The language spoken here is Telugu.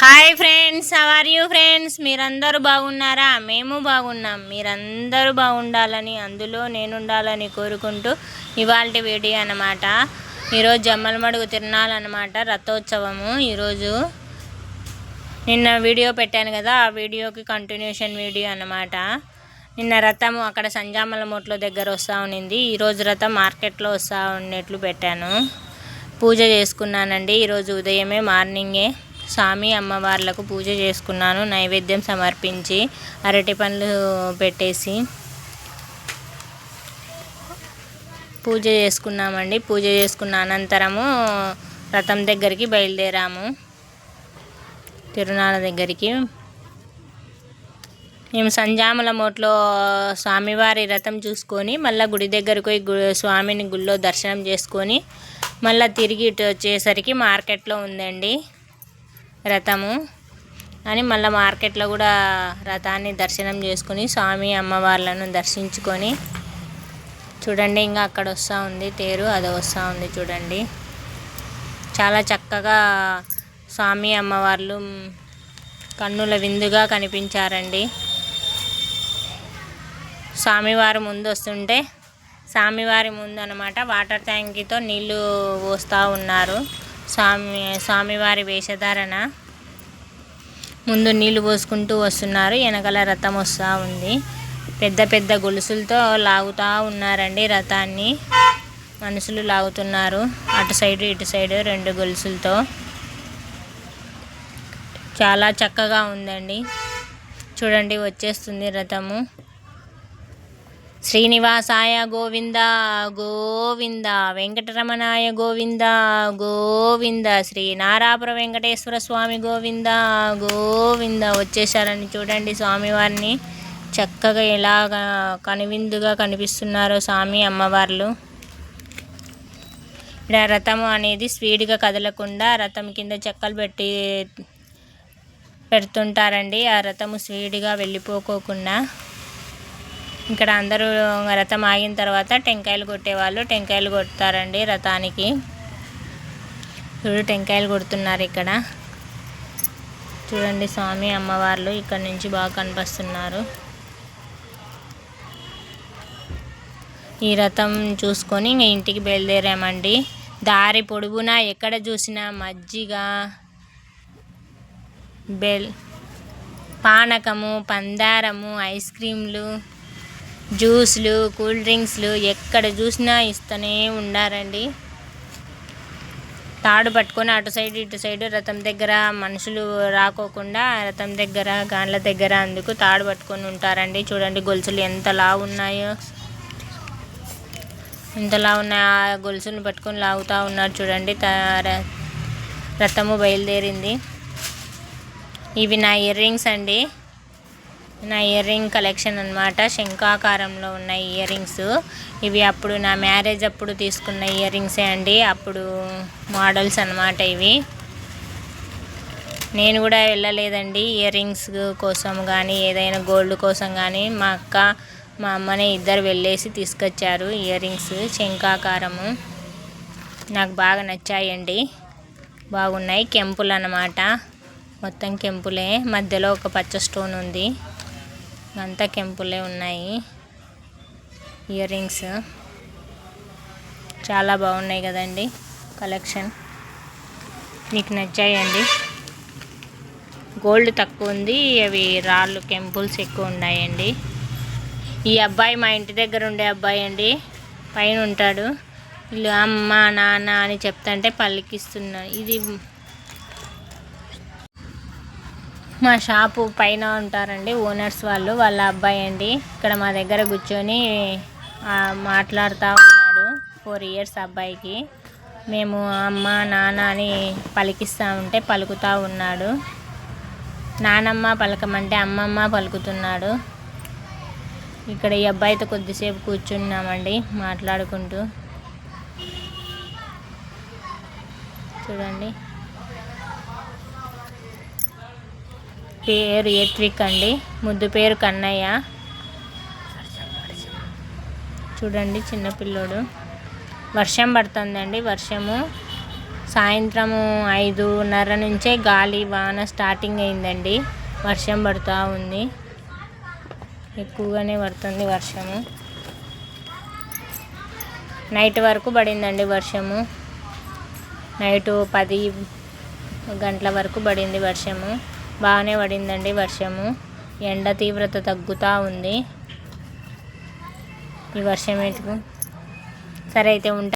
Hi friends are you friends మీరందరూ బాగున్నారా? మేము బాగున్నాం. మీరందరూ బాగుండాలని అందులో నేను ఉండాలని కోరుకుంటూ ఇవాళ వీడియో అన్నమాట. ఈరోజు జమ్మలమడుగు తిరణాలన్నమాట రథోత్సవము. ఈరోజు నిన్న వీడియో పెట్టాను కదా ఆ వీడియోకి కంటిన్యూషన్ వీడియో అనమాట నిన్న రథము అక్కడ సంజామల మొట్ల దగ్గర వస్తూ ఉండింది ఈరోజు రథం మార్కెట్లో వస్తూ ఉన్నట్లు పెట్టాను. పూజ చేసుకున్నానండి. ఈరోజు ఉదయమే మార్నింగే స్వామి అమ్మవార్లకు పూజ చేసుకున్నాను నైవేద్యం సమర్పించి అరటి పండ్లు పెట్టేసి పూజ చేసుకున్నామండి. పూజ చేసుకున్న అనంతరము రథం దగ్గరికి బయలుదేరాము. తిరునాళ్ళ దగ్గరికి. మేము సంజాముల మోట్లో స్వామివారి రథం చూసుకొని మళ్ళీ గుడి దగ్గరకు పోయి స్వామిని గుళ్ళో దర్శనం చేసుకొని మళ్ళీ తిరిగి ఇటు వచ్చేసరికి మార్కెట్లో ఉందండి. రథము అని మళ్ళీ మార్కెట్లో కూడా రథాన్ని దర్శనం చేసుకుని స్వామి అమ్మవార్లను దర్శించుకొని చూడండి ఇంకా అక్కడ వస్తూ ఉంది తేరు అది వస్తూ ఉంది చూడండి. చాలా చక్కగా స్వామి అమ్మవార్లు కన్నుల విందుగా కనిపించారండి. స్వామివారి ముందు వస్తుంటే స్వామివారి ముందు అనమాట వాటర్ ట్యాంక్తో నీళ్ళు పోస్తూ ఉన్నారు. స్వామి స్వామివారి వేషధారణ. ముందు నీళ్ళు పోసుకుంటూ వస్తున్నారు. వెనకాల రథం వస్తూ ఉంది. పెద్ద పెద్ద గొలుసులతో లాగుతూ ఉన్నారండి రథాన్ని. మనుషులు లాగుతున్నారు. అటు సైడు ఇటు సైడు రెండు గొలుసులతో. చాలా చక్కగా ఉందండి. చూడండి వచ్చేస్తుంది రథము. శ్రీనివాసాయ గోవింద గోవింద వెంకటరమణాయ గోవింద గోవింద శ్రీ నారాపుర వెంకటేశ్వర స్వామి గోవింద గోవింద వచ్చేసారని చూడండి స్వామివారిని. చక్కగా ఎలా కనువిందుగా కనిపిస్తున్నారో స్వామి అమ్మవార్లు. ఇక్కడ రథము అనేది స్పీడ్గా కదలకుండా రథం కింద చెక్కలు పెట్టి పెడుతుంటారండి. ఆ రథము స్పీడ్గా వెళ్ళిపోకోకుండా. ఇక్కడ అందరూ రథం ఆగిన తర్వాత టెంకాయలు కొట్టేవాళ్ళు. టెంకాయలు కొడతారండి రథానికి. చూడు టెంకాయలు కొడుతున్నారు ఇక్కడ. చూడండి స్వామి అమ్మవార్లు ఇక్కడ నుంచి బాగా కనిపిస్తున్నారు. ఈ రథం చూసుకొని ఇంక ఇంటికి బయలుదేరామండి. దారి పొడుగునా ఎక్కడ చూసినా మజ్జిగ బెల్ పానకము పందారము ఐస్ క్రీమ్లు జ్యూస్లు కూల్ డ్రింక్స్లు ఎక్కడ చూసినా ఇస్తూనే ఉండారండి. తాడు పట్టుకొని అటు సైడ్ ఇటు సైడ్ రథం దగ్గర మనుషులు రాకోకుండా రథం దగ్గర గాండ్ల దగ్గర అందుకు తాడు పట్టుకొని ఉంటారండి. చూడండి గొలుసులు ఎంతలా ఉన్నాయో. ఎంతలా ఉన్నాయో ఆ గొలుసును పట్టుకొని లాగుతూ ఉన్నారు చూడండి. రథము బయలుదేరింది. ఇవి నా ఇయర్ రింగ్స్ అండి. నా ఇయర్ రింగ్ కలెక్షన్ అనమాట శంఖాకారంలో ఉన్న ఇయర్ రింగ్స్ ఇవి అప్పుడు నా మ్యారేజ్ అప్పుడు తీసుకున్న ఇయర్ రింగ్సే అండి. అప్పుడు మోడల్స్ అనమాట ఇవి. నేను కూడా వెళ్ళలేదండి ఇయర్ రింగ్స్ కోసం కానీ ఏదైనా గోల్డ్ కోసం కానీ మా అక్క మా అమ్మనే ఇద్దరు వెళ్ళేసి తీసుకొచ్చారు ఇయర్ రింగ్స్ శంఖాకారము. నాకు బాగా నచ్చాయండి. బాగున్నాయి. కెంపులు అన్నమాట. మొత్తం కెంపులే. మధ్యలో ఒక పచ్చ స్టోన్ ఉంది. అంతా కెంపులే ఉన్నాయి. ఇయర్ రింగ్స్ చాలా బాగున్నాయి కదండి కలెక్షన్. మీకు నచ్చాయండి. గోల్డ్ తక్కువ ఉంది. అవి రాళ్ళు కెంపుల్స్ ఎక్కువ ఉన్నాయండి. ఈ అబ్బాయి మా ఇంటి దగ్గర ఉండే అబ్బాయి అండి. పైన ఉంటాడు. వీళ్ళు అమ్మ నాన్న అని చెప్తుంటే పలికిస్తున్నా. ఇది మా షాపు పైన ఉంటారండి ఓనర్స్ వాళ్ళు వాళ్ళ అబ్బాయి అండి. ఇక్కడ మా దగ్గర కూర్చొని మాట్లాడుతూ ఉన్నాడు ఫోర్ ఇయర్స్ అబ్బాయికి. మేము అమ్మ నాన్న అని పలికిస్తూ ఉంటే పలుకుతూ ఉన్నాడు. నానమ్మ పలకమంటే అమ్మమ్మ పలుకుతున్నాడు. ఇక్కడ ఈ అబ్బాయితో కొద్దిసేపు కూర్చున్నామండి మాట్లాడుకుంటూ. చూడండి. పేరు ఎత్విక్ అండి. ముద్దు పేరు కన్నయ్య. చూడండి చిన్నపిల్లోడు వర్షం పడుతుందండి వర్షము. సాయంత్రము ఐదున్నర నుంచే గాలి వాన స్టార్టింగ్ అయిందండి. వర్షం పడుతూ ఉంది. ఎక్కువగానే పడుతుంది వర్షము. నైట్ వరకు పడిందండి వర్షము. నైటు పది గంటల వరకు పడింది వర్షము. బాగానే పడిందండి వర్షము. ఎండ తీవ్రత తగ్గుతూ ఉంది. ఈ వర్షం ఏంటికు సరే అయితే ఉంటా